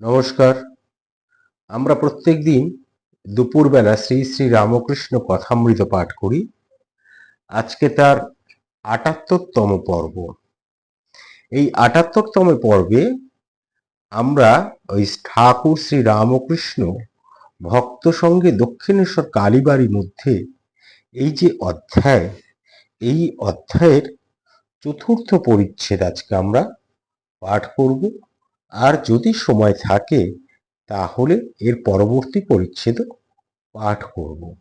নমস্কার। আমরা প্রত্যেক দিন দুপুরবেলা শ্রী শ্রী রামকৃষ্ণ কথামৃত পাঠ করি। আজকে তার আটাত্তরতম পর্ব। এই আটাত্তরতম পর্বে আমরা ওই ঠাকুর শ্রী রামকৃষ্ণ ভক্ত সঙ্গে দক্ষিণেশ্বর কালীবাড়ির মধ্যে এই যে অধ্যায়, এই অধ্যায়ের চতুর্থ পরিচ্ছেদ আজকে আমরা পাঠ করব। আর যদি সময় থাকে, তাহলে এর পরবর্তী পরিচ্ছেদ পাঠ করব।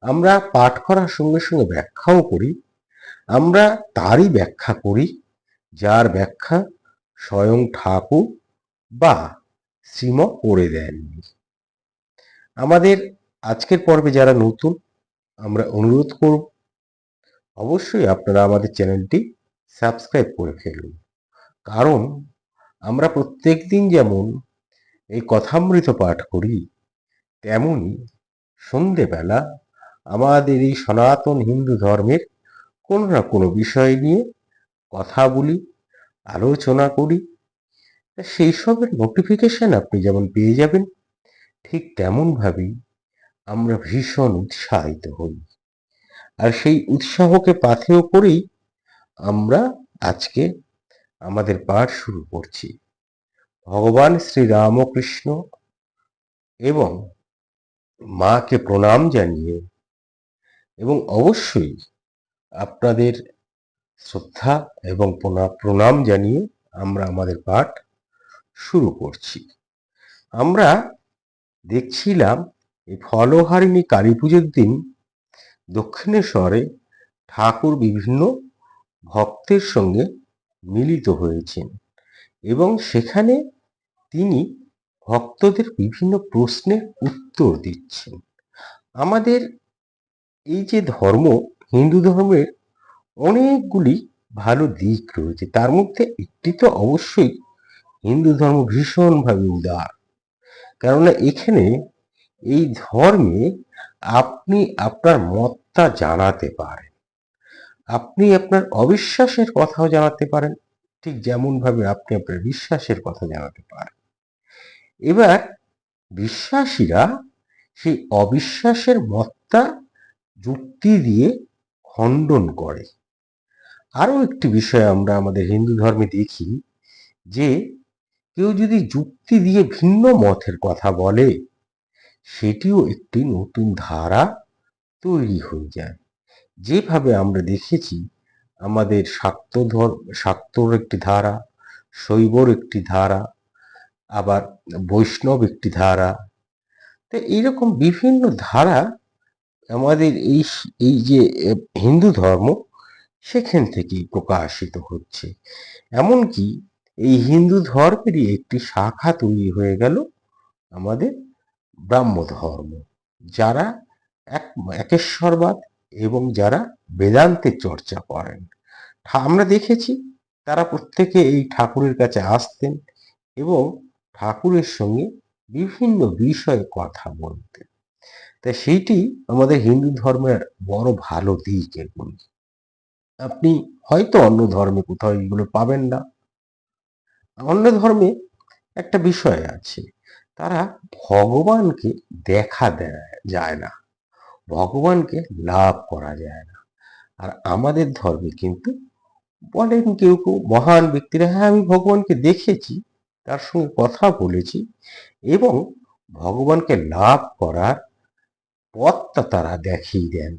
আমরা পাঠ করার সঙ্গে সঙ্গে ব্যাখ্যাও করি। আমরা তারই ব্যাখ্যা করি, যার ব্যাখ্যা স্বয়ং ঠাকুর বা শ্রীম করে দেননি। আমাদের আজকের পর্বে যারা নতুন, আমরা অনুরোধ করব, অবশ্যই আপনারা আমাদের চ্যানেলটি সাবস্ক্রাইব করে ফেলুন। কারণ আমরা প্রত্যেক দিন যেমন এই কথামৃত পাঠ করি, তেমনি সন্ধেবেলা আমাদের এই সনাতন হিন্দু ধর্মের কোনো না কোনো বিষয় নিয়ে কথা বলি, আলোচনা করি। সেই সবের নোটিফিকেশন আপনি যেমন পেয়ে যাবেন, ঠিক তেমনভাবেই আমরা ভীষণ উৎসাহিত হই। আর সেই উৎসাহকে পাথেয় করেই আমরা আজকে আমাদের পাঠ শুরু করছি। ভগবান শ্রী রামকৃষ্ণ এবং মাকে প্রণাম জানিয়ে এবং অবশ্যই আপনাদের শ্রদ্ধা এবং প্রণা- প্রণাম জানিয়ে আমরা আমাদের পাঠ শুরু করছি। আমরা দেখছিলাম এই ফলহারিণী কালী পুজোর দিন দক্ষিণেশ্বরে ঠাকুর বিভিন্ন ভক্তের সঙ্গে মিলিত হয়েছেন। এবং সেখানে তিনি ভক্তদের বিভিন্ন প্রশ্নের উত্তর দিচ্ছেন। আমাদের এই যে ধর্ম, হিন্দু ধর্মের অনেকগুলি ভালো দিক রয়েছে। তার মধ্যে একটি তো অবশ্যই হিন্দু ধর্ম ভীষণভাবে উদার। কেননা এখানে এই ধর্মে আপনি আপনার মতটা জানাতে পারেন। আপনি আপনার অবিশ্বাসের কথাও জানাতে পারেন, ঠিক যেমন ভাবে আপনি আপনার বিশ্বাসের কথা জানাতে পারেন। এবার বিশ্বাসীরা সেই অবিশ্বাসের মতটা যুক্তি দিয়ে খণ্ডন করে। আরও একটি বিষয় আমরা আমাদের হিন্দু ধর্মে দেখি যে, কেউ যদি যুক্তি দিয়ে ভিন্ন মতের কথা বলে, সেটিও একটি নতুন ধারা তৈরি হয়ে যায়। যেভাবে আমরা দেখেছি, আমাদের শাক্ত শাক্তর একটি ধারা, শৈবর একটি ধারা, আবার বৈষ্ণব একটি ধারা। তো এইরকম বিভিন্ন ধারা আমাদের এই এই যে হিন্দু ধর্ম সেখান থেকেই প্রকাশিত হচ্ছে। এমনকি এই হিন্দু ধর্মেরই একটি শাখা তৈরি হয়ে গেল আমাদের ব্রাহ্ম ধর্ম যারা এক, একেশ্বরবাদ এবং যারা বেদান্তের চর্চা করেন। আমরা দেখেছি তারা প্রত্যেকে এই ঠাকুরের কাছে আসতেন এবং ঠাকুরের সঙ্গে বিভিন্ন বিষয়ে কথা বলতেন। তা সেইটি আমাদের হিন্দু ধর্মের বড় ভালো দিক এগুলি। আপনি হয়তো অন্য ধর্মে কোথাও এগুলো পাবেন না। অন্য ধর্মে একটা বিষয় আছে, তারা ভগবানকে দেখা দেয়, যায় না। ভগবানকে লাভ করা যায় না। আর আমাদের ধর্মে কিন্তু বলেন কেউ কেউ, মহান ব্যক্তিরা হ্যাঁ আমি ভগবানকে দেখেছি, তার সঙ্গে কথা বলেছি এবং ভগবানকে লাভ করার পথটা তারা দেখিয়ে দেন,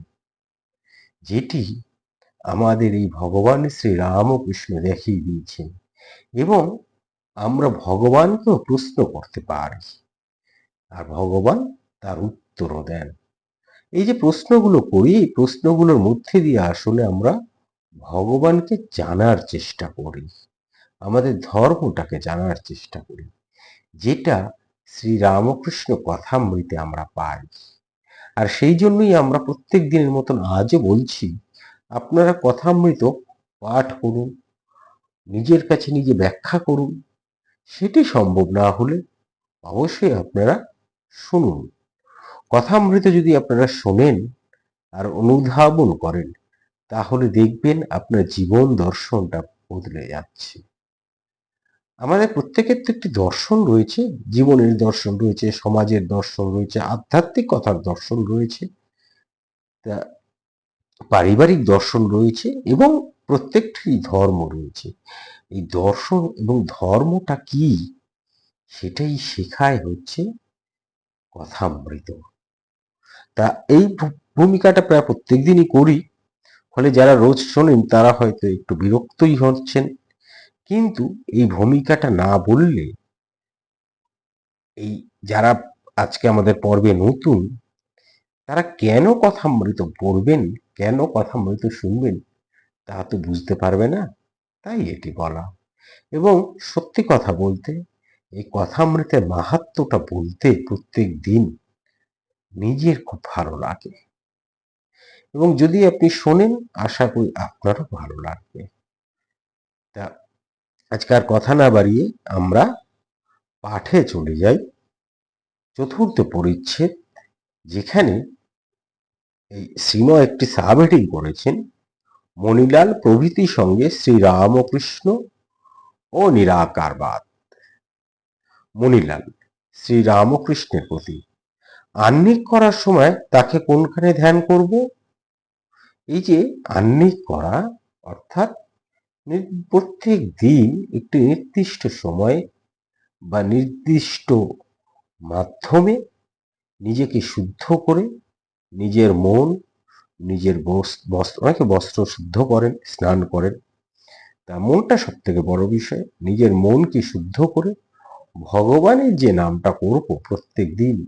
যেটি আমাদের এই ভগবান শ্রী রামকৃষ্ণ দেখিয়ে দিয়েছেন এবং আমরা ভগবানকেও প্রশ্ন করতে পারি। আর ভগবান তার উত্তরও দেন। এই যে প্রশ্নগুলো করি, এই প্রশ্নগুলোর মধ্যে দিয়ে আসলে আমরা ভগবানকে জানার চেষ্টা করি। আমাদের ধর্মটাকে জানার চেষ্টা করি, যেটা শ্রী রামকৃষ্ণ কথামৃতে আমরা পাই। আর সেই জন্যই আমরা প্রত্যেক দিনের মতন আজও বলছি, আপনারা কথামৃত পাঠ করুন, নিজের কাছে নিজে ব্যাখ্যা করুন, সেটি সম্ভব না হলে অবশ্যই আপনারা শুনুন। কথামৃত যদি আপনারা শোনেন আর অনুধাবন করেন, তাহলে দেখবেন আপনার জীবন দর্শনটা বদলে যাচ্ছে। আমাদের প্রত্যেকের তো একটি দর্শন রয়েছে, জীবনের দর্শন রয়েছে, সমাজের দর্শন রয়েছে আধ্যাত্মিকতার দর্শন রয়েছে, তা পারিবারিক দর্শন রয়েছে এবং প্রত্যেকটি ধর্ম রয়েছে। এই দর্শন এবং ধর্মটা কি? সেটাই শেখায় হচ্ছে কথামৃত। তা এই ভূমিকাটা প্রায় প্রত্যেক দিনই করি। ফলে যারা রোজ শোনেন, তারা হয়তো একটু বিরক্তই হচ্ছেন। কিন্তু এই ভূমিকাটা না বললে, এই যারা আজকে আমাদের পর্বে নতুন, তারা কেন কথামৃত পড়বেন, কেন কথামৃত শুনবেন, তা তো বুঝতে পারবে না। তাই এটি বলা। এবং সত্যি কথা বলতে, এই কথামৃতের মাহাত্ম্যটা বলতে প্রত্যেক দিন নিজের খুব ভালো লাগে এবং যদি আপনি শোনেন, আশা করি আপনারও ভালো লাগবে। তা আজকে আর কথা না বাড়িয়ে আমরা পাঠে চলে যাই। চতুর্থ পরিচ্ছেদ, যেখানে এই শ্রীম একটি সাবহেডিং করেছেন মণিলাল প্রভৃতির সঙ্গে শ্রী রামকৃষ্ণ ও নিরাকারবাদ মণিলাল শ্রী রামকৃষ্ণের প্রতি আহ্নিক করার সময় তাকে কোনখানে ধ্যান করব? এই যে আহ্নিক করা, অর্থাৎ প্রত্যেক দিন একটি নির্দিষ্ট সময়ে বা নির্দিষ্ট মাধ্যমে নিজেকে শুদ্ধ করে নিজের মন, নিজের বস- বস্ত্র অনেকে বস্ত্র শুদ্ধ করেন, স্নান করেন। তা মনটা সব থেকে বড় বিষয়। নিজের মনকে শুদ্ধ করে ভগবানের যে নামটা করব প্রত্যেক দিন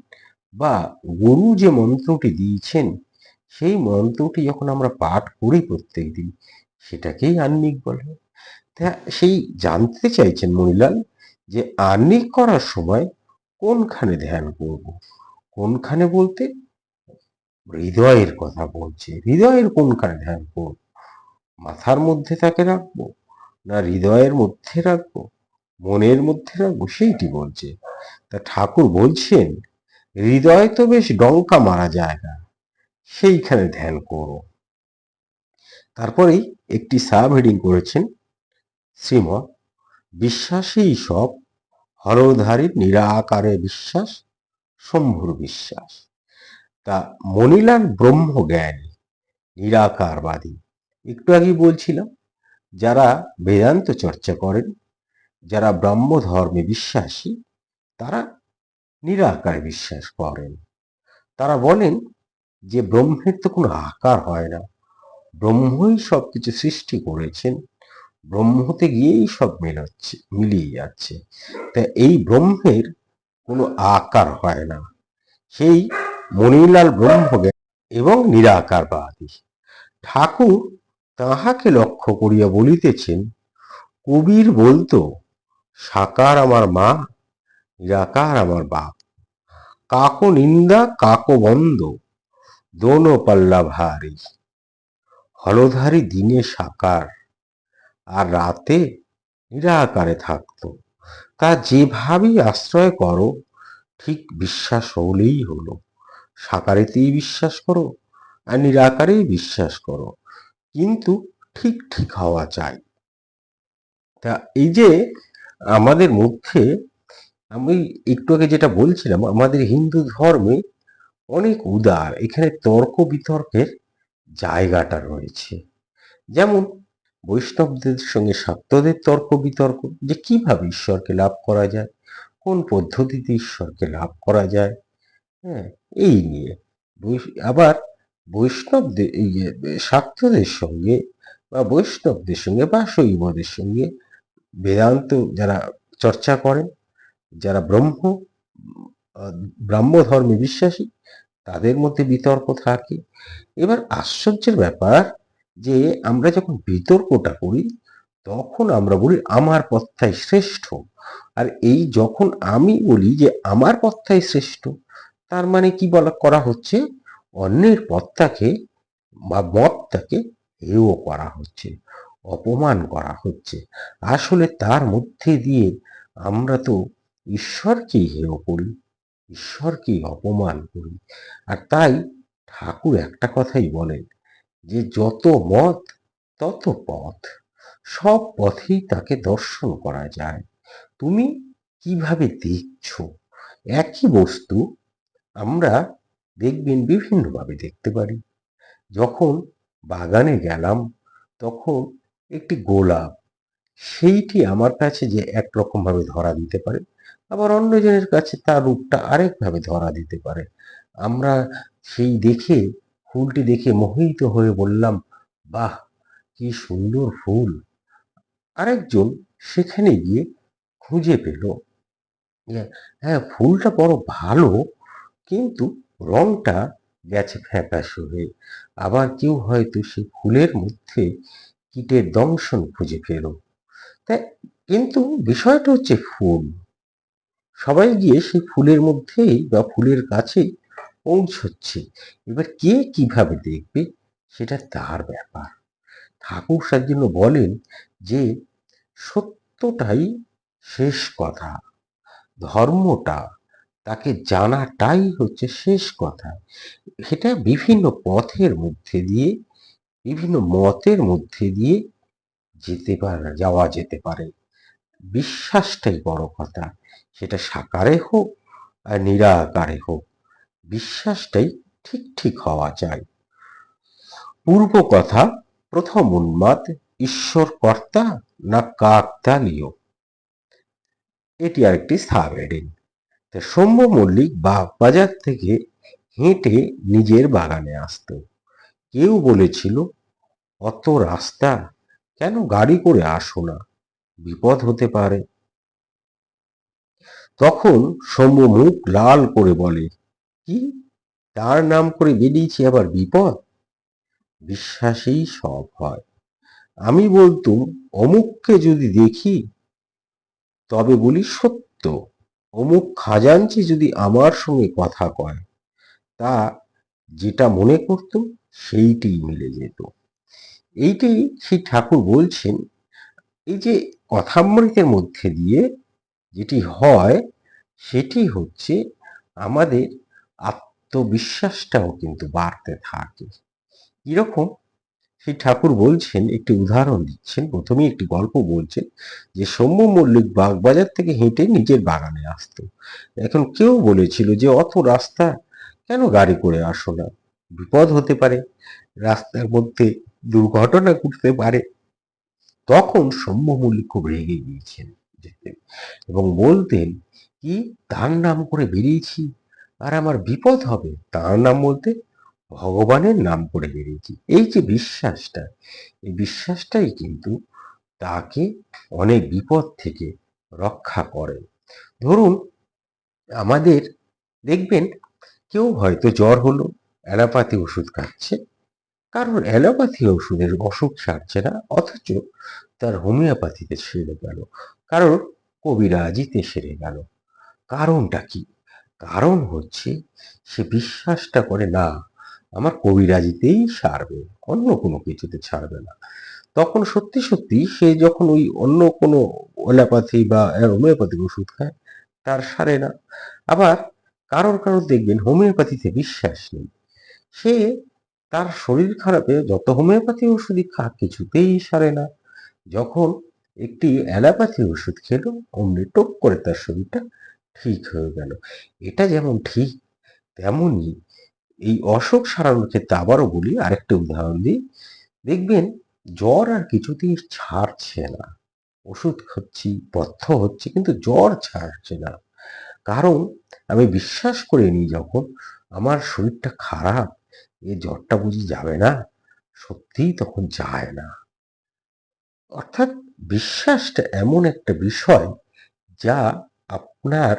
বা গুরু যে মন্ত্রটি দিয়েছেন, সেই মন্ত্রটি যখন আমরা পাঠ করি প্রত্যেক দিন, সেটাকেই আহ্নিক বলে। তা সেই জানতে চাইছেন মণিলাল যে আহ্নিক করার সময় কোনখানে ধ্যান করব? কোনখানে বলতে হৃদয়ের কথা বলছে। হৃদয়ের কোনখানে ধ্যান করব? মাথার মধ্যে তাকে রাখব না হৃদয়ের মধ্যে রাখব? মনের মধ্যে রাখব? সেইটি বলছে। তা ঠাকুর বলছেন হৃদয় তো বেশ ডঙ্কা মারা জায়গা। সেইখানে ধ্যান করো। তারপরেই একটি সাব হেডিং করেছেন শ্রীম বিশ্বাসী সব হরধারীর নিরাকারে বিশ্বাস, শম্ভুর বিশ্বাস। তা মনিলাল ব্রহ্মজ্ঞানী, নিরাকারবাদী, একটু আগে বলছিলাম, যারা বেদান্ত চর্চা করেন, যারা ব্রহ্ম ধর্মে বিশ্বাসী, তারা নিরাকারে বিশ্বাস করেন। তারা বলেন যে ব্রহ্মের তো কোনো আকার হয় না। ব্রহ্মই সব কিছু সৃষ্টি করেছেন। ব্রহ্মতে গিয়েই সব মেলাচ্ছে, মিলিয়ে যাচ্ছে। তা এই ব্রহ্মের কোনো আকার হয় না। সেই মণিলাল ব্রহ্মজ্ঞান এবং নিরাকারবাদী। ঠাকুর তাহাকে লক্ষ্য করিয়া বলিতেছেন, কবির বলতো, সাকার আমার মা, নিরাকার আমার বাপ। কাকো নিন্দা, কাকো বন্ধ। দোনো পাল্লা ভারী হলধারী দিনে সাকার। আর রাতে নিরাকারে থাকতো। তা যেভাবেই আশ্রয় করো, ঠিক বিশ্বাস হলেই হলো। সাকারেতেই বিশ্বাস করো, আর নিরাকারেই বিশ্বাস করো। কিন্তু ঠিক ঠিক হওয়া চাই। তা এই যে আমাদের মধ্যে আমি একটু আগে যেটা বলছিলাম, আমাদের হিন্দু ধর্মে অনেক উদার, এখানে তর্ক বিতর্কের জায়গাটা রয়েছে। যেমন বৈষ্ণবদের সঙ্গে শাক্তদের তর্ক বিতর্ক, যে কীভাবে ঈশ্বরকে লাভ করা যায়, কোন পদ্ধতিতে ঈশ্বরকে লাভ করা যায় হ্যাঁ এই নিয়ে। আবার বৈষ্ণবদের শাক্তদের সঙ্গে বা বৈষ্ণবদের সঙ্গে বা শৈবদের সঙ্গে বেদান্ত যারা চর্চা করেন যারা ব্রহ্ম ব্রাহ্ম ধর্মে বিশ্বাসী, তাদের মধ্যে বিতর্ক থাকে। এবার আশ্চর্যের ব্যাপার যে, আমরা যখন বিতর্কটা করি, তখন আমরা বলি, আমার পথটাই শ্রেষ্ঠ। আর এই যখন আমি বলি যে, আমার পথটাই শ্রেষ্ঠ, তার মানে কি বলা, করা হচ্ছে, অন্যের পথটাকে বা মতটাকে হেয় করা হচ্ছে, অপমান করা হচ্ছে। আসলে তার মধ্যে দিয়ে আমরা তো ঈশ্বরকেই হেয় করি? ঈশ্বরকেই অপমান করি? আর তাই ঠাকুর একটা কথাই বলেন যে, যত মত, তত পথ। সব পথেই তাকে দর্শন করা যায়। তুমি কীভাবে দেখছ? একই বস্তু আমরা দেখবেন বিভিন্নভাবে দেখতে পারি। যখন বাগানে গেলাম, তখন একটি গোলাপ, সেইটি আমার কাছে যে একরকম ভাবে ধরা দিতে পারে আবার অন্যজনের কাছে তার রূপটা আরেকভাবে ধরা দিতে পারে। আমরা সেই দেখে, ফুলটি দেখে মোহিত হয়ে বললাম, বাহ, কি সুন্দর ফুল। আরেকজন সেখানে গিয়ে খুঁজে পেল। হ্যাঁ ফুলটা বড় ভালো, কিন্তু রংটা গেছে ফ্যাকাশে হয়ে। আবার কেউ হয়তো সে ফুলের মধ্যে কীটের দংশন খুঁজে পেল। তাই কিন্তু বিষয়টা হচ্ছে ফুল। সবাই গিয়ে সেই ফুলের মধ্যেই বা ফুলের কাছেই পৌঁছচ্ছে। এবার কে কীভাবে দেখবে? সেটা তার ব্যাপার। ঠাকুর তার জন্য বলেন যে, সত্যটাই শেষ কথা। ধর্মটা তাকে জানাটাই হচ্ছে শেষ কথা। সেটা বিভিন্ন পথের মধ্যে দিয়ে, বিভিন্ন মতের মধ্যে দিয়ে যেতে পারে, যাওয়া যেতে পারে। বিশ্বাসটাই বড় কথা। সেটা সাকারে হোক আর নিরাকারে হোক, বিশ্বাসটাই ঠিক ঠিক হওয়া চাই পূর্ব কথা, প্রথম উন্মাদ ঈশ্বর কর্তা না কাকতা কাকতালীয় এটি আরেকটি সাবহেডিং তা সৌম্য মল্লিক বাগবাজার থেকে হেঁটে নিজের বাগানে আসতো। কেউ বলেছিল, অত রাস্তা, কেন গাড়ি করে আসো না? বিপদ হতে পারে। তখন সৌম্য মুখ লাল করে বলে, কি? তার নাম করে বেরিয়েছি আবার বিপদ? বিশ্বাসেই সব হয়। আমি বলতুম, অমুককে যদি দেখি, তবে বলি সত্য। অমুক খাজাঞ্চি যদি আমার সঙ্গে কথা কয়, তা যেটা মনে করতুম, সেইটি মিলে যেত। এইটি শ্রী ঠাকুর বলছেন, এই যে কথামৃতের মধ্যে দিয়ে যেটি হয়, সেটি হচ্ছে আমাদের আত্মবিশ্বাসটাও কিন্তু বাড়তে থাকে। কীরকম? সেই ঠাকুর বলছেন, একটি উদাহরণ দিচ্ছেন, প্রথমেই একটি গল্প বলছেন যে, সৌম্য মল্লিক বাগবাজার থেকে হেঁটে নিজের বাগানে আসতো। এখন কেউ বলেছিল যে, অত রাস্তা কেন গাড়ি করে আসো না? বিপদ হতে পারে, রাস্তার মধ্যে দুর্ঘটনা ঘটতে পারে। তখন সৌম্য মল্লিক খুব রেগে গিয়েছেন যেতেন এবং বলতেন, কি? তার নাম করে বেরিয়েছি। আর আমার বিপদ হবে? তার নাম বলতে ভগবানের নাম করে বেরিয়েছি। এই যে বিশ্বাসটা, এই বিশ্বাসটাই কিন্তু তাকে অনেক বিপদ থেকে রক্ষা করে। ধরুন, আমাদের, দেখবেন, কেউ হয়তো জ্বর হলো, অ্যালোপ্যাথি ওষুধ খাচ্ছে কারণ অ্যালোপ্যাথি ওষুধের অসুখ সারছে না, অথচ তার হোমিওপ্যাথিতে সেরে গেল। কারণ কবিরাজিতে সেরে গেল। কারণটা কি? কারণ হচ্ছে সে বিশ্বাসটা করে, না, আমার কবিরাজিতেই সারবে, অন্য কোনো কিছুতে ছাড়বে না। তখন সত্যি সত্যি সে যখন ওই অন্য কোনো অ্যালোপ্যাথি বা হোমিওপ্যাথিক ওষুধ খায়, তার সারে না। আবার কারোর কারোর দেখবেন হোমিওপ্যাথিতে বিশ্বাস নেই। সে তার শরীর খারাপে যত হোমিওপ্যাথি ওষুধই খা কিছুতেই সারে না। যখন একটি অ্যালোপ্যাথি ওষুধ খেলো, অমনি টপ করে তার শরীরটা ঠিক হয়ে গেল। এটা যেমন ঠিক তেমনই এই অসুখ সারানোর ক্ষেত্রে আবারও বলি, আরেকটা উদাহরণ দিই। দেখবেন, জ্বর আর কিছুতেই ছাড়ছে না। ওষুধ খাচ্ছি, বদ্ধ হচ্ছে, কিন্তু জ্বর ছাড়ছে না। কারণ, আমি বিশ্বাস করে নিই যখন আমার শরীরটা খারাপ এ জ্বরটা বুঝি যাবে না? সত্যিই তখন যায় না। অর্থাৎ বিশ্বাসটা এমন একটা বিষয় যা আপনার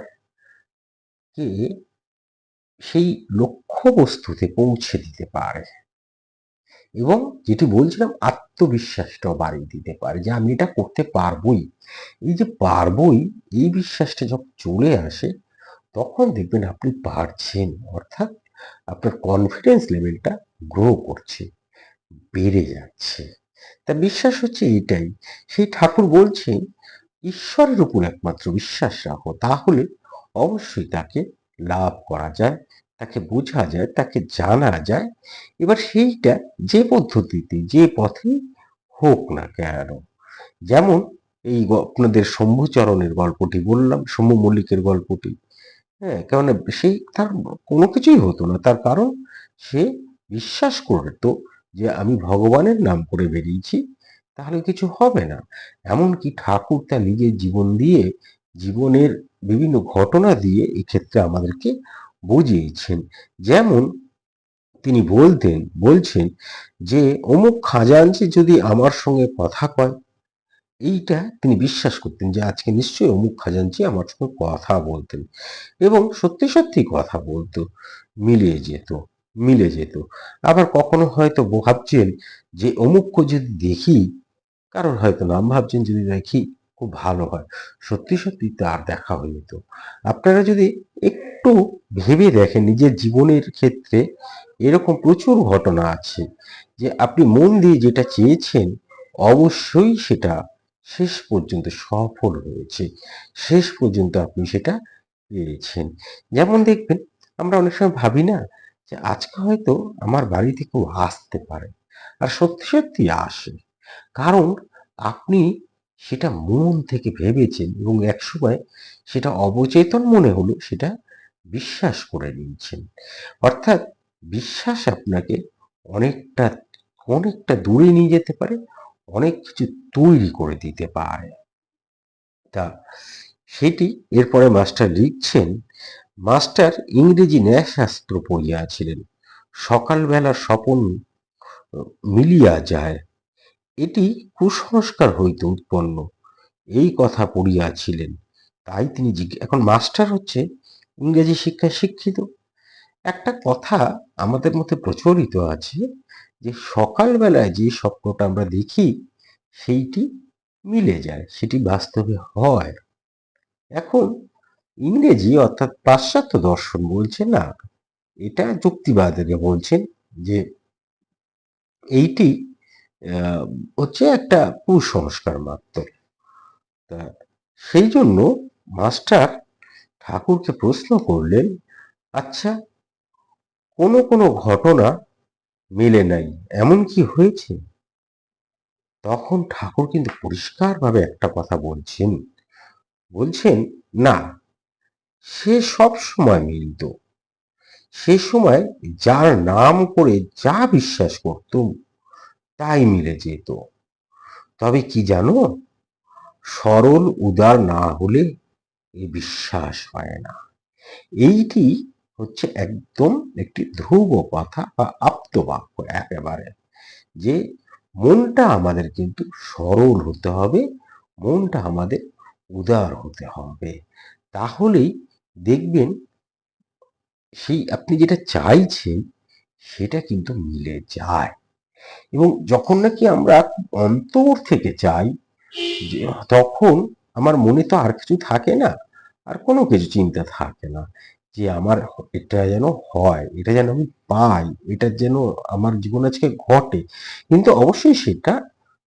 কে সেই লক্ষ্যবস্তুতে পৌঁছে দিতে পারে। এবং যেটি বলছিলাম, আত্মবিশ্বাসটাও বাড়িয়ে দিতে পারে যে আমি এটা করতে পারবই। এই যে পারবই, এই বিশ্বাসটা যখন চলে আসে, তখন দেখবেন আপনি পারছেন। অর্থাৎ আপনার কনফিডেন্স লেভেলটা গ্রো করছে, বেড়ে যাচ্ছে। তা বিশ্বাস হচ্ছে এটাই। সেই ঠাকুর বলছেন, ঈশ্বরের উপর একমাত্র বিশ্বাস রাখো, তাহলে অবশ্যই তাকে লাভ করা যায়, তাকে বোঝা যায়, তাকে জানা যায়। এবার সেইটা যে পদ্ধতিতে, যে পথে হোক না কেন। যেমন এই আপনাদের শম্ভুচরণের গল্পটি বললাম, শম্ভু মল্লিকের গল্পটি। হ্যাঁ কেননা সেই তার কোনো কিছুই হতো না। তার কারণ সে বিশ্বাস করতো যে আমি ভগবানের নাম করে বেরিয়েছি, তাহলে কিছু হবে না। এমনকি ঠাকুর তার নিজের জীবন দিয়ে, জীবনের বিভিন্ন ঘটনা দিয়ে এক্ষেত্রে আমাদেরকে বুঝিয়েছেন। যেমন তিনি বলতেন, বলছেন যে, অমুক খাজাঞ্চি যদি আমার সঙ্গে কথা কয় এইটা তিনি বিশ্বাস করতেন যে আজকে নিশ্চয়ই অমুক খাজাঞ্চি আমার সঙ্গে কথা বলতেন এবং সত্যি সত্যি কথা বলতো মিলে যেত মিলে যেত। আবার কখনো হয়তো ভাবছেন যে অমুককে যদি দেখি, কারোর হয়তো নাম ভাবছেন যদি দেখি, খুব ভালো হয়। সত্যি সত্যি তার দেখা হয়ে যেত আপনারা যদি একটু ভেবে দেখেন নিজের জীবনের ক্ষেত্রে এরকম প্রচুর ঘটনা আছে যে আপনি মন দিয়ে যেটা চেয়েছেন, অবশ্যই সেটা শেষ পর্যন্ত সফল হয়েছে শেষ পর্যন্ত আপনি সেটা পেয়েছেন। যেমন দেখবেন, আমরা অনেক সময় ভাবি না যে আজকে হয়তো আমার বাড়িতে কেউ আসতে পারে। আর সত্যি সত্যি আসে। কারণ আপনি সেটা মন থেকে ভেবেছেন এবং একসময় সেটা অবচেতন মনে হলো সেটা বিশ্বাস করে নিয়েছেন। অর্থাৎ বিশ্বাস আপনাকে অনেকটা অনেকটা দূরে নিয়ে যেতে পারে। অনেক কিছু তৈরি করে দিতে পারে। তা সেটি এরপরে মাস্টার লিখছেন, মাস্টার ইংরেজি ন্যায়শাস্ত্র পড়িয়াছিলেন। সকালবেলার স্বপন মিলিয়া যায়। এটি কুসংস্কার হইতে উৎপন্ন। এই কথা পড়িয়াছিলেন। তাই তিনি এখন মাস্টার হচ্ছে ইংরেজি শিক্ষায় শিক্ষিত। একটা কথা আমাদের মধ্যে প্রচলিত আছে যে সকালবেলায় যে স্বপ্নটা আমরা দেখি, সেইটি মিলে যায়, সেটি বাস্তবে হয়। এখন ইংরেজি অর্থাৎ পাশ্চাত্য দর্শন বলছে না, এটা যুক্তিবাদীরা বলছেন যে এইটি হচ্ছে একটা কুসংস্কার মাত্র। তা সেই জন্য মাস্টার ঠাকুরকে প্রশ্ন করলেন আচ্ছা কোনো কোনো ঘটনা মেলে নাই। এমন কি হয়েছে? তখন ঠাকুর কিন্তু পরিষ্কারভাবে একটা কথা বলছেন। বলছেন, না, সে সব সময় মিলত। সে সময় যার নাম করে যা বিশ্বাস করতুম তাই মিলে যেত। তবে কি জানো? সরল উদার না হলে এ বিশ্বাস হয় না। এইটি হচ্ছে একদম একটি ধ্রুব কথা বা আপ্তবাক্য একেবারে। যে মনটা আমাদের কিন্তু সরল হতে হবে, মনটা আমাদের উদার হতে হবে। তাহলেই দেখবেন সেই আপনি যেটা চাইছেন সেটা কিন্তু মিলে যায়। এবং যখন নাকি আমরা অন্তর থেকে চাই, যে তখন আমার মনে তো আর কিছু থাকে না, আর কোনো কিছু চিন্তা থাকে না। যে আমার এটা যেন হয়, এটা যেন আমি পাই, এটা যেন আমার জীবনে আজকে ঘটে। কিন্তু অবশ্যই সেটা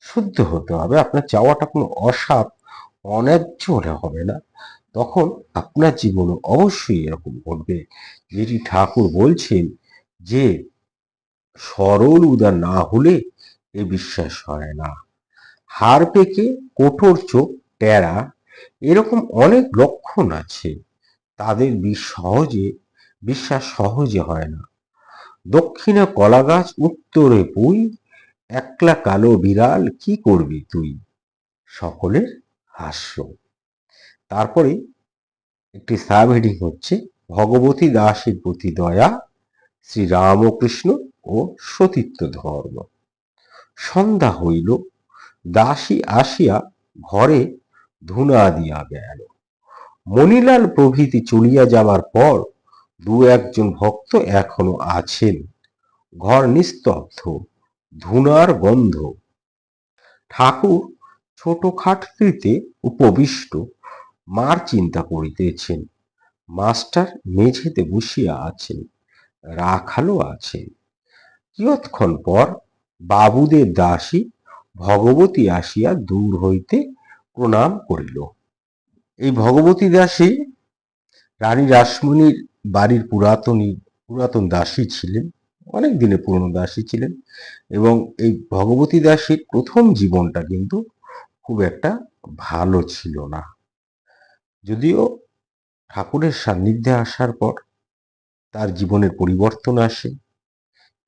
শুদ্ধ হতে হবে। আপনার চাওয়াটা কোনো অসাপ, অন্যায্য হলে হবে না। তখন আপনার জীবনে অবশ্যই এরকম ঘটবে। যেটি ঠাকুর বলছেন যে, সরল উদার না হলে এ বিশ্বাস হয় না। হার পেকে কঠোর চোখ, টেরা, এরকম অনেক লক্ষণ আছে। তাদের বি- সহজে, বিশ্বাস সহজে হয় না। দক্ষিণে কলা গাছ উত্তরে পুই, একলা কালো বিড়াল, কি করবি তুই? সকলের হাস্য। তারপরে একটি সাব হেডিং হচ্ছে, ভগবতী দাসীর প্রতি দয়া শ্রী রামকৃষ্ণ ও সতীত্ব ধর্ম সন্ধ্যা হইল, দাসী আসিয়া ঘরে ধুনা দিয়া গেল। মণিলাল প্রভৃতি চলিয়া যাবার পর দু একজন ভক্ত এখনও আছেন। ঘর নিস্তব্ধ, ধুনার গন্ধ। ঠাকুর ছোট খাটটিতে উপবিষ্ট, মার চিন্তা করিতেছেন। মাস্টার মেঝেতে বসিয়া আছেন রাখালো আছেন। কিয়ৎক্ষণ পর বাবুদের দাসী ভগবতী আসিয়া দূর হইতে প্রণাম করিল। এই ভগবতী দাসী রানী রাসমণির বাড়ির পুরাতনী, পুরাতন দাসী ছিলেন, অনেক দিনের পুরনো দাসী ছিলেন এবং এই ভগবতী দাসীর প্রথম জীবনটা কিন্তু খুব একটা ভালো ছিল না। যদিও ঠাকুরের সান্নিধ্যে আসার পর তার জীবনের পরিবর্তন আসে,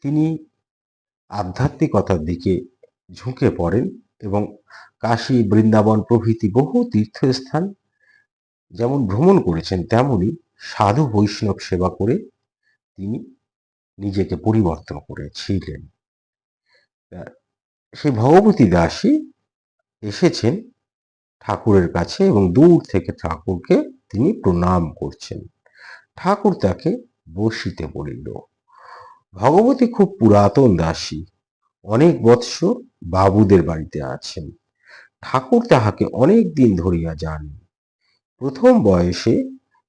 তিনি আধ্যাত্মিকতার দিকে ঝুঁকে পড়েন এবং কাশী, বৃন্দাবন প্রভৃতি বহু তীর্থস্থান যেমন ভ্রমণ করেছেন তেমনি সাধু বৈষ্ণব সেবা করে তিনি নিজেকে পরিবর্তন করেছিলেন সেই ভগবতী দাসী এসেছেন ঠাকুরের কাছে এবং দূর থেকে ঠাকুরকে তিনি প্রণাম করছেন। ঠাকুর তাকে বসিতে বলিল, ভগবতী খুব পুরাতন দাসী, অনেক বৎসর বাবুদের বাড়িতে আছেন। ঠাকুর তাহাকে অনেক দিন ধরিয়া জানেন। প্রথম বয়সে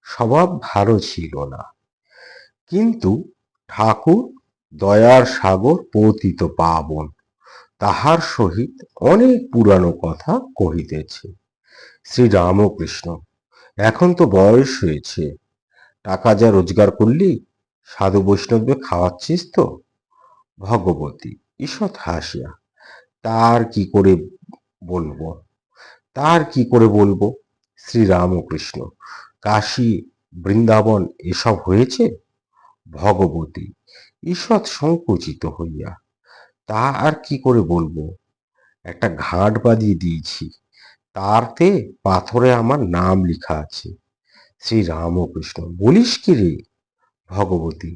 স্বভাব ভালো ছিল না। কিন্তু ঠাকুর দয়ার সাগর পতিত পাবন, তাহার সহিত অনেক পুরানো কথা কহিতেছে। শ্রী রামকৃষ্ণ এখন তো বয়স হয়েছে, টাকা যা রোজগার করলি, সাধু বৈষ্ণবকে খাওয়াচ্ছিস তো? ভগবতী, ঈষৎ হাসিয়া, তার কি করে বলব? তার কি করে বলব? শ্রীরামকৃষ্ণ। কাশী, বৃন্দাবন এসব হয়েছে? ভগবতী, ঈষৎ সংকুচিত হইয়া, তা আর কি করে বলব? একটা ঘাট বাঁধিয়ে দিয়েছি, তারতে পাথরে আমার নাম লেখা আছে। শ্রী রামকৃষ্ণ বলিস কি রে? ভগবতী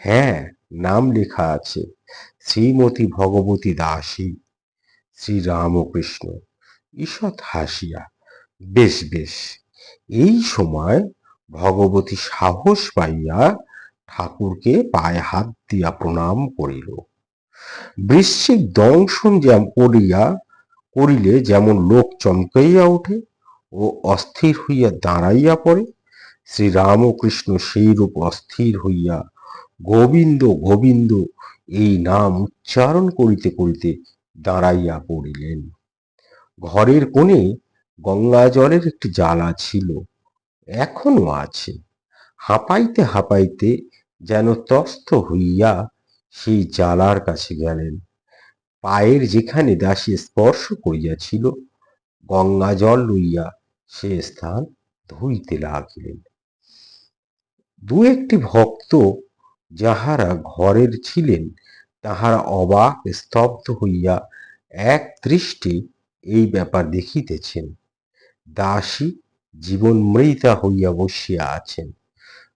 হ্যাঁ নাম লেখা আছে, শ্রীমতী ভগবতী দাসী। শ্রী রামকৃষ্ণ ঈষৎ হাসিয়া বেশ বেশ। এই সময় ভগবতী সাহস পাইয়া ঠাকুরকে পায়ে হাত দিয়া প্রণাম করিল। বৃশ্চিক দংশন যেমন করিয়া করিলে যেমন লোক চমকাইয়া ওঠে ও অস্থির হইয়া দাঁড়াইয়া পড়ে, শ্রীরামকৃষ্ণ সেইরূপ অস্থির হইয়া গোবিন্দ গোবিন্দ, এই নাম উচ্চারণ করিতে করিতে দাঁড়াইয়া পড়িলেন। ঘরের কোণে গঙ্গা জলের একটি জ্বালা ছিল এখনও আছে। হাঁপাইতে হাঁপাইতে যেন তস্থ হইয়া সেই জ্বালার কাছে গেলেন। পায়ের যেখানে দাসী স্পর্শ করিয়াছিল, গঙ্গা জল লইয়া সে স্থান ধুইতে লাগিলেন। দু একটি ভক্ত যাহারা ঘরের ছিলেন, তাহারা অবাক স্তব্ধ হইয়া এক দৃষ্টি এই ব্যাপার দেখিতেছেন। দাসী জীবন মৃতা হইয়া বসিয়া আছেন।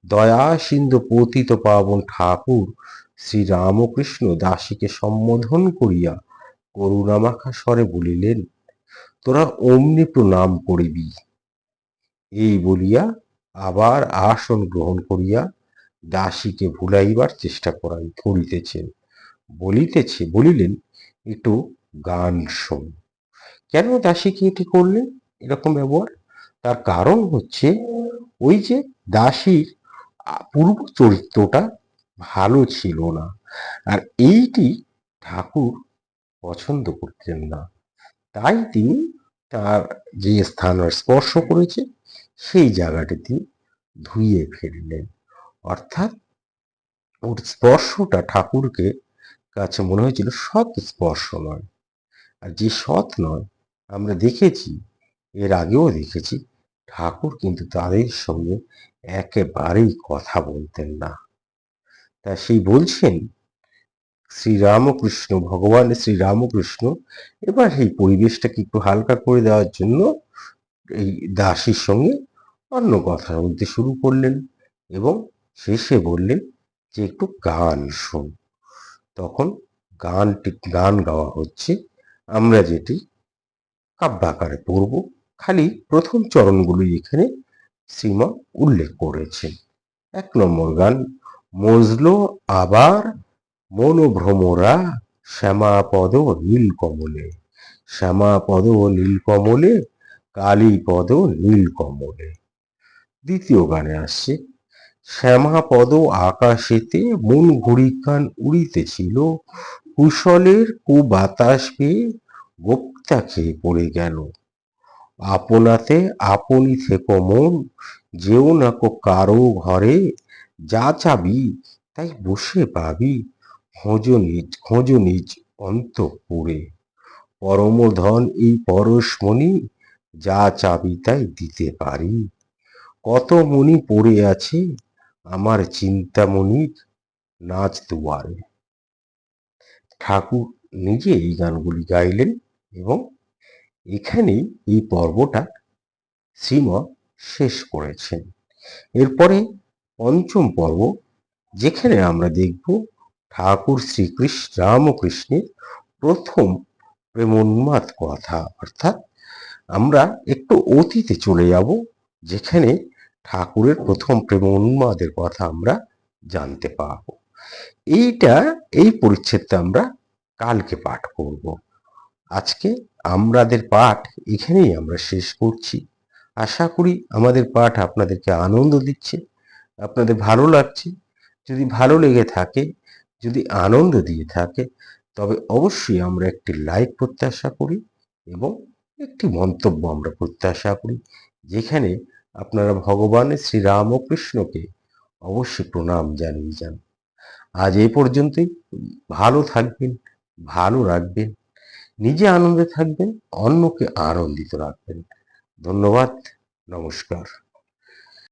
দয়া সিন্ধু পতিত পাবন ঠাকুর শ্রী রামকৃষ্ণ দাসীকে সম্বোধন করিয়া করুণামাখা স্বরে বলিলেন, তোরা অমনি প্রণাম করিবি। এই বলিয়া আবার আসন গ্রহণ করিয়া দাসীকে ভুলাইবার চেষ্টা করাই করিতেছেন। বলিতেছে বলিলেন, একটু গান শোন। কেন দাসীকে এটি করলেন? এরকম ব্যবহার। তার কারণ হচ্ছে ওই যে দাসীর পূর্ব চরিত্রটা ভালো ছিল না। আর এইটি ঠাকুর পছন্দ করতেন না। তাই তিনি তার যে স্থান স্পর্শ করেছে, সেই জায়গাটি তিনি ধুইয়ে ফেললেন। অর্থাৎ ওর স্পর্শটা ঠাকুরকে কাছে মনে হয়েছিল সৎ স্পর্শ নয়। আর যে সৎ নয়, আমরা দেখেছি এর আগেও দেখেছি, ঠাকুর কিন্তু তাদের সঙ্গে একেবারেই কথা বলতেন না। তা সেই বলছেন, শ্রীরামকৃষ্ণ, ভগবান শ্রীরামকৃষ্ণ, এবার এই পরিবেশটাকে একটু হালকা করে দেওয়ার জন্য এই দাসীর সঙ্গে অন্য কথা বলতে শুরু করলেন এবং শেষে বললেন যে একটু গান শোন। তখন গানটি, গান গাওয়া হচ্ছে, আমরা যেটি কাব্যাকারে পড়ব খালি প্রথম চরণগুলি এখানে শ্রীমা উল্লেখ করেছেন। এক নম্বর গান, মজলো আবার মনোভ্রমরা শ্যামাপদ নীলকমলে শ্যামাপদ নীলকমলে, কালীপদ নীলকমলে। দ্বিতীয় গানে আসছে, শ্যামাপদ আকাশেতে মন ঘুড়িকান উড়িতেছিল, কুশলের কু বাতাস পেয়ে গোপ্তা খেয়ে পড়ে গেল। আপনাতে আপনি থেকো মন, যেও না কো কারও ঘরে, যা চাবি তাই বসে পাবি, খোঁজ নিজ খোঁজ নিজ অন্তপুরে। পরমধন এই পরশমণি যা চাবি তাই দিতে পারি। কত মনি পড়ে আছে আমার চিন্তামণির নাচ দুয়ারে। ঠাকুর নিজে এই গানগুলি গাইলেন এবং এখানেই এই পর্বটা শ্রীম শেষ করেছেন। এরপরে পঞ্চম পর্ব, যেখানে আমরা দেখব ঠাকুর শ্রীকৃষ্ণ, রামকৃষ্ণের প্রথম প্রেমোন্মাদ কথা। অর্থাৎ আমরা একটু অতীতে চলে যাব, যেখানে ঠাকুরের প্রথম প্রেমোন্মাদের কথা আমরা জানতে পারব। এইটা, এই পরিচ্ছেদটা আমরা কালকে পাঠ করব। আজকে আমাদের পাঠ এখানেই আমরা শেষ করছি। আশা করি আমাদের পাঠ আপনাদেরকে আনন্দ দিচ্ছে, আপনাদের ভালো লাগছে। যদি ভালো লেগে থাকে, যদি আনন্দ দিয়ে থাকে, তবে অবশ্যই আমরা একটি লাইক প্রত্যাশা করি এবং একটি মন্তব্য আমরা প্রত্যাশা করি, যেখানে আপনারা ভগবানের শ্রীরামকৃষ্ণকে অবশ্যই প্রণাম জানিয়ে যান। আজ এই পর্যন্তই। ভালো থাকবেন, ভালো রাখবেন। নিজে আনন্দে থাকবেন অন্যকে আনন্দিত রাখবেন। ধন্যবাদ নমস্কার।